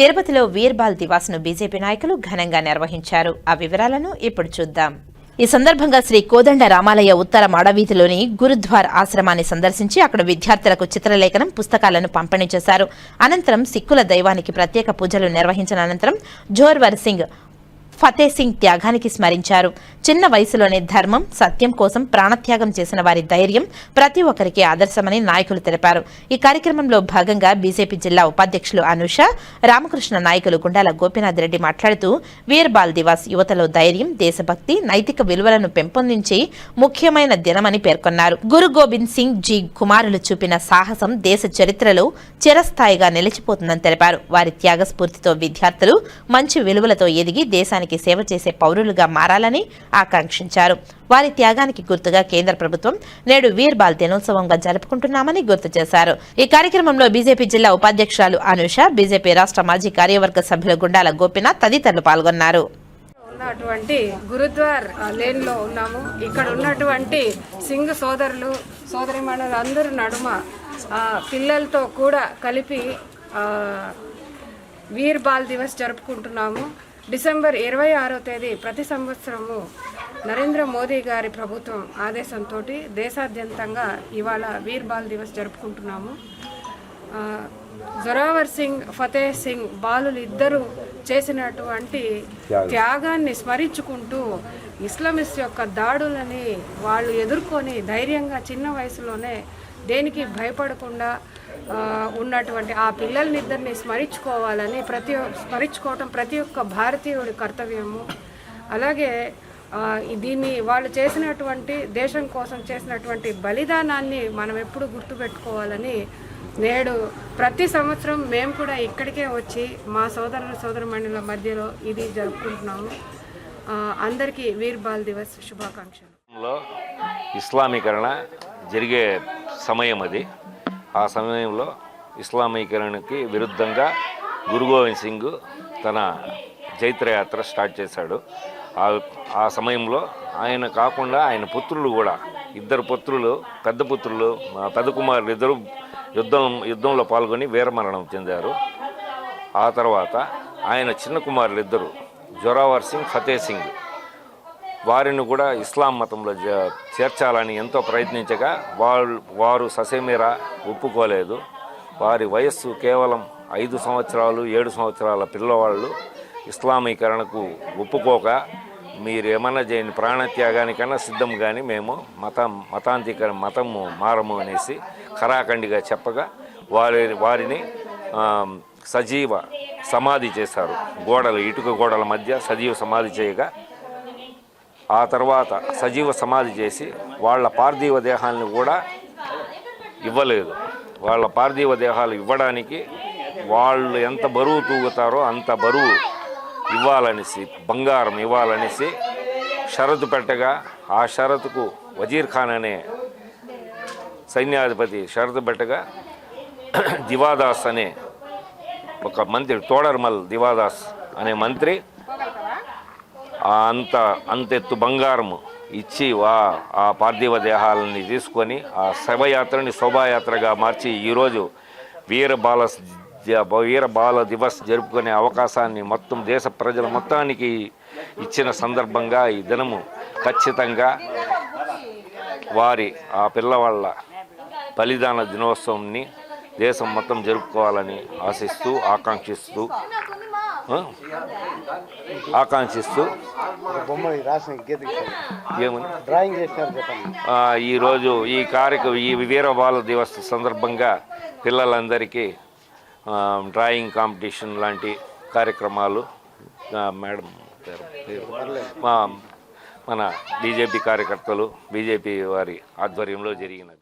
తిరుపతిలో వీర్బాల్ దివాస్ను బీజేపీ నాయకులు ఘనంగా నిర్వహించారు. ఆ వివరాలను ఇప్పుడు చూద్దాం. ఈ సందర్భంగా శ్రీ కోదండ రామాలయ ఉత్తర మాడవీధిలోని గురుద్వార్ ఆశ్రమాన్ని సందర్శించి అక్కడ విద్యార్థులకు చిత్రలేఖనం పుస్తకాలను పంపిణీ చేశారు. అనంతరం సిక్కుల దైవానికి ప్రత్యేక పూజలు నిర్వహించిన అనంతరం జోర్వర్ సింగ్ ఫతే సింగ్ త్యాగానికి స్మరించారు. చిన్న వయసులోనే ధర్మం సత్యం కోసం ప్రాణత్యాగం చేసిన వారి ధైర్యం ప్రతి ఒక్కరికి ఆదర్శమని నాయకులు తెలిపారు. ఈ కార్యక్రమంలో భాగంగా బీజేపీ జిల్లా ఉపాధ్యక్షులు అనుష రామకృష్ణ నాయకులు గుండాల గోపీనాథ్ రెడ్డి మాట్లాడుతూ వీర్ బాల్ దివాస్ యువతలో ధైర్యం దేశభక్తి నైతిక విలువలను పెంపొందించి ముఖ్యమైన దినమని పేర్కొన్నారు. గురు గోబింద్ సింగ్ జీ కుమారులు చూపిన సాహసం దేశ చరిత్రలో చిరస్థాయిగా నిలిచిపోతుందని తెలిపారు. వారి త్యాగ స్ఫూర్తితో విద్యార్థులు మంచి విలువలతో ఎదిగి దేశానికి సేవ చేసే పౌరులుగా మారాలని ఆకాంక్షించారు. వారి త్యాగానికి గుర్తుగా కేంద్ర ప్రభుత్వం నేడు వీర్ బాల్ దినోత్సవంగా జరుపుకుంటున్నామని గుర్తు చేశారు. ఈ కార్యక్రమంలో బీజేపీ జిల్లా ఉపాధ్యక్షురాలు అనుష బీజేపీ రాష్ట్ర మాజీ కార్యవర్గ సభ్యులు గుండాల గోపినాథ్ తదితరులు పాల్గొన్నారు. ఉన్నటువంటి గురుద్వార్ లేన్లో ఉన్నాము. ఇక్కడ ఉన్నటువంటి సింగ్ సోదరులు సోదరిమణులు అందరూ నడుమ పిల్లలతో కూడా కలిపి వీర్ బాల్ దివస్ జరుపుకుంటున్నాము. డిసెంబర్ ఇరవై ఆరో తేదీ ప్రతి సంవత్సరము నరేంద్ర మోదీ గారి ప్రభుత్వం ఆదేశంతో దేశాద్యంతంగా ఇవాళ వీర్ బాల్ దివస్ జరుపుకుంటున్నాము. జొరావర్ సింగ్ ఫతే సింగ్ బాలులు ఇద్దరు చేసినటువంటి త్యాగాన్ని స్మరించుకుంటూ ఇస్లామిస్ట్ యొక్క దాడులని వాళ్ళు ఎదుర్కొని ధైర్యంగా చిన్న వయసులోనే దేనికి భయపడకుండా ఉన్నటువంటి ఆ పిల్లల్నిద్దరిని స్మరించుకోవాలని ప్రతి స్మరించుకోవటం ప్రతి ఒక్క భారతీయుడి కర్తవ్యము. అలాగే దీన్ని వాళ్ళు చేసినటువంటి దేశం కోసం చేసినటువంటి బలిదానాన్ని మనం ఎప్పుడు గుర్తుపెట్టుకోవాలని నేడు ప్రతి సంవత్సరం మేము కూడా ఇక్కడికే వచ్చి మా సోదరుల సోదరమణుల మధ్యలో ఇది జరుపుకుంటున్నాము. అందరికీ వీర్ బాల్ దివస్ శుభాకాంక్షలు. ఇస్లామీకరణ జరిగే సమయం అది. ఆ సమయంలో ఇస్లామీకరణకి విరుద్ధంగా గురు గోవింద్ సింగ్ తన జైత్రయాత్ర స్టార్ట్ చేశాడు. ఆ సమయంలో ఆయన కాకుండా ఆయన పుత్రులు కూడా ఇద్దరు పుత్రులు పెద్ద పుత్రులు పెద్ద కుమారులు ఇద్దరు యుద్ధం యుద్ధంలో పాల్గొని వీరమరణం చెందారు. ఆ తర్వాత ఆయన చిన్న కుమారులు ఇద్దరు జొరావర్ సింగ్ ఫతే సింగ్. వారిని కూడా ఇస్లాం మతంలో చేర్చాలని ఎంతో ప్రయత్నించగా వాళ్ళు వారు ససేమిరా ఒప్పుకోలేదు. వారి వయస్సు కేవలం ఐదు సంవత్సరాలు ఏడు సంవత్సరాల పిల్లవాళ్ళు ఇస్లామీకరణకు ఒప్పుకోక మీరు ఏమన్నా చేయని ప్రాణత్యాగానికన్నా సిద్ధం కానీ మేము మతం మతాంతిక మతము మారము అనేసి ఖరాఖండిగా చెప్పగా వారి వారిని సజీవ సమాధి చేశారు. గోడలు ఇటుక గోడల మధ్య సజీవ సమాధి చేయగా ఆ తర్వాత సజీవ సమాధి చేసి వాళ్ళ పార్థివ దేహాలను కూడా ఇవ్వలేదు. వాళ్ళ పార్థివ దేహాలు ఇవ్వడానికి వాళ్ళు ఎంత బరువు తూగుతారో అంత బరువు ఇవ్వాలనేసి బంగారం ఇవ్వాలనేసి షరతు పెట్టగా ఆ షరతుకు వజీర్ ఖాన్ అనే సైన్యాధిపతి షరతు పెట్టగా దివాదాస్ అనే ఒక మంత్రి తోడర్మల్ దివాదాస్ అనే మంత్రి ఆ అంత అంతెత్తు బంగారము ఇచ్చి వా ఆ పార్థివ దేహాలని తీసుకొని ఆ శవయాత్రని శోభాయాత్రగా మార్చి ఈరోజు వీర బాల వీర బాల దివస్ జరుపుకునే అవకాశాన్ని మొత్తం దేశ ప్రజల మొత్తానికి ఇచ్చిన సందర్భంగా ఈ దినము ఖచ్చితంగా వారి ఆ పిల్లవాళ్ళ బలిదాన దినోత్సవంని దేశం మొత్తం జరుపుకోవాలని ఆశిస్తూ ఆకాంక్షిస్తూ? ఆకాంక్షిస్తూ ఈరోజు ఈ కార్యక్రమం ఈ వీర బాల దివస్ సందర్భంగా పిల్లలందరికీ డ్రాయింగ్ కాంపిటీషన్ లాంటి కార్యక్రమాలు మేడం పేరు మన బీజేపీ కార్యకర్తలు బీజేపీ వారి ఆధ్వర్యంలో జరిగినది